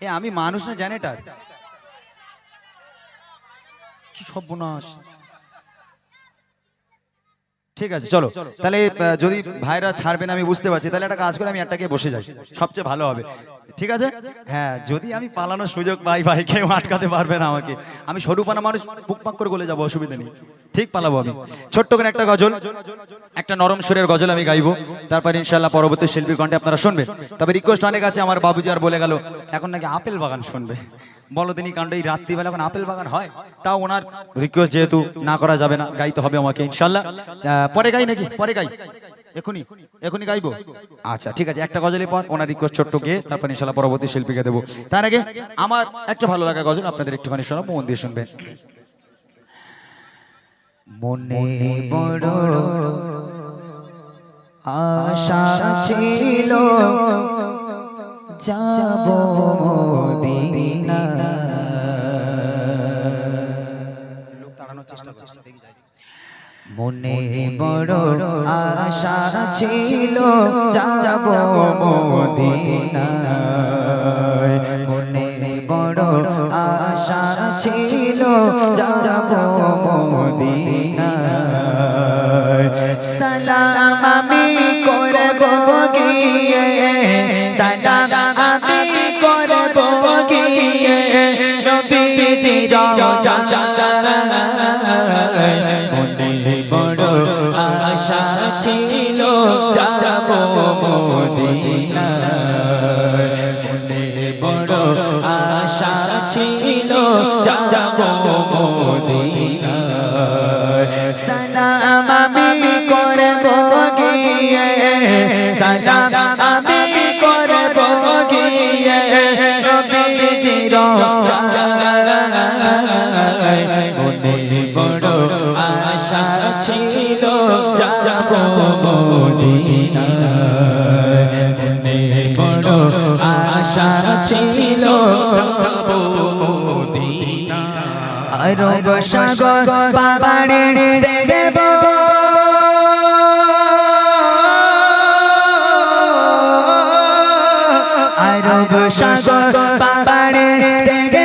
এ আমি মানুষ না জেনেটার কি সর্বনাশ। ঠিক আছে চলো। তাহলে যদি ভাইরা ছাড়বেন আমি বুঝতে পারছি। তাহলে একটা কাজ করে আমি একটাকে বসে যাই। সবচেয়ে ভালো হবে। ঠিক আছে? হ্যাঁ যদি আমি পালানোর সুযোগ পাই ভাই কেউ আটকাতে পারবে না আমাকে। আমি সরুপানা মানুষ বুকপাক করে গলে যাব অসুবিধা নেই। ঠিক পালাবো আমি। ছোট্ট করে একটা গজল একটা নরম সুরের গজল আমি গাইবো। তারপর ইনশাল্লাহ পরবর্তী শিল্পী কণ্ঠে আপনারা শুনবেন। তবে রিকোয়েস্ট অনেক আছে আমার বাবুজি আর বলে গেল এখন নাকি আপেল বাগান শুনবে। বলো তিনি কাণ্ড, এই রাত্রিবেলা এখন আপেল বাগান হয়, তাও ওনার রিকোয়েস্ট যেহেতু না করা যাবে না, গাইতে হবে আমাকে, ইনশাল্লাহ। পরে গাই নাকি? পরে গাই। এখনই এখনই গাইবো? আচ্ছা ঠিক আছে, একটা গজলের পর ওনার রিকোয়েস্ট ছোট্ট গিয়ে তারপর ইনশাল্লাহ পরবর্তী শিল্পীকে দেবো। তার আগে আমার একটা ভালো লাগা গজল আপনাদের একটুখানি শোনাবো, মন দিয়ে শুনবেন। মনে বড় আশা ছিল, যাব মদিনা মনে বড় আশা ছিল যাব মনে বড় আশা ছিল যাব মদিনা সালাম আমি করব গিয়ে সালাম আমি করব গিয়ে নবীজি মনে আশা ছিল যাব মদিনা মনে বড় আশা ছিল যাব মদিনা সালাম আমি করব গিয়ে, সালাম আমি করব গিয়ে, নবীজির মনে বড় আশা ছিল যাব মদিনা মনে বড় আশা ছিল যাব মদিনা আরব সাগর পাবাড়ে দেখব। আরব সাগর পাবাড়ে দেখব।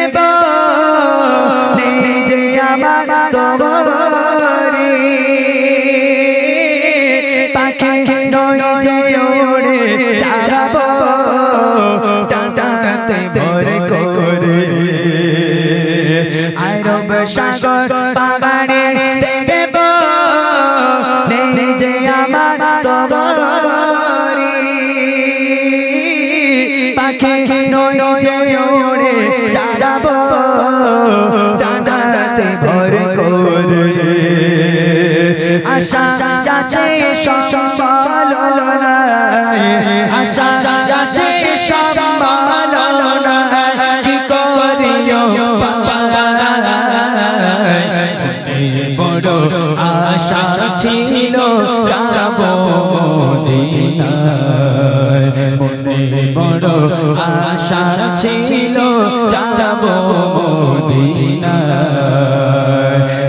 নয় আছে আশা আছে কি করিও বড় আশা ছিল যাব মনে বড় আশা ছিল যাব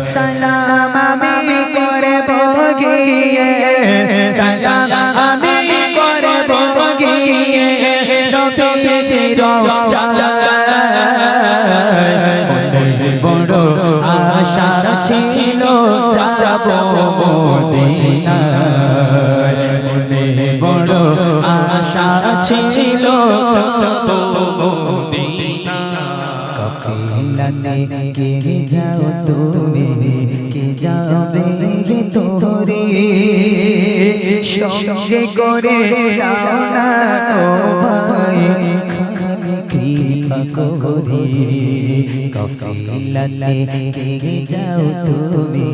সালাম গিয়ে সালাম আমি করব গিয়ে নবীজির মনে বড় আশা ছিল যাব মদিনায় মনে বড় আশা ছিল যাব মদিনা কফিলাতে যাও তুমি যাবে তোরে সঙ্গে করে নাও না ও ভাই খালি কে যাও তুমি?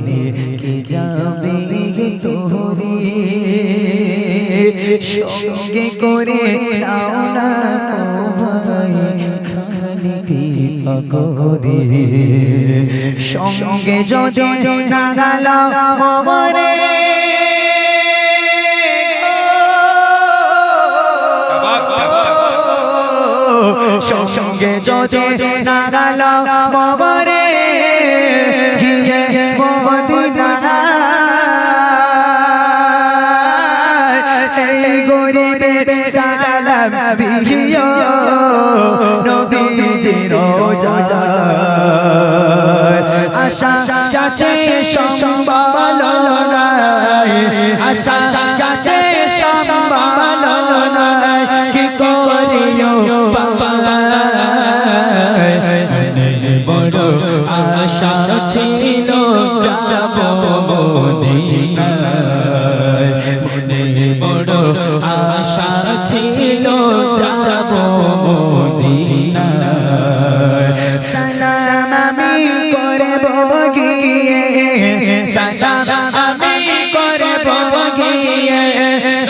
কে তোরে সঙ্গে করে নাও না করে সঙ্গে যদি না গেল মরে সঙ্গে যদি না গেল মরে গিয়ে দিও নবী রোজা আশা কাছে সম্বল নাই, আশা কাছে সম্বল নাই, কি করিও বড় আশা ছিল, যাব মদিনায়। সালাম আমি করব গিয়ে। সালাম আমি করব গিয়ে।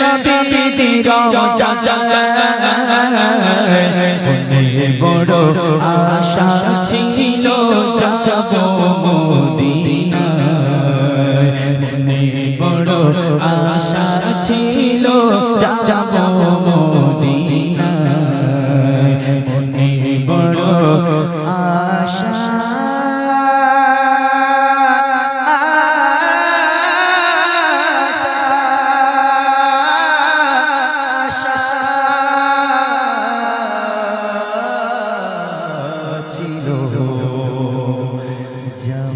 নবীজি রওজা মনে বড় আশা ছিল যাব মদিনায়। মনে বড় আশা ছিল যাব মদিনায়। যাব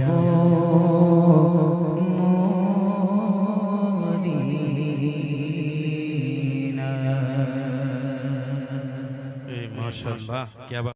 মাশাআল্লাহ কি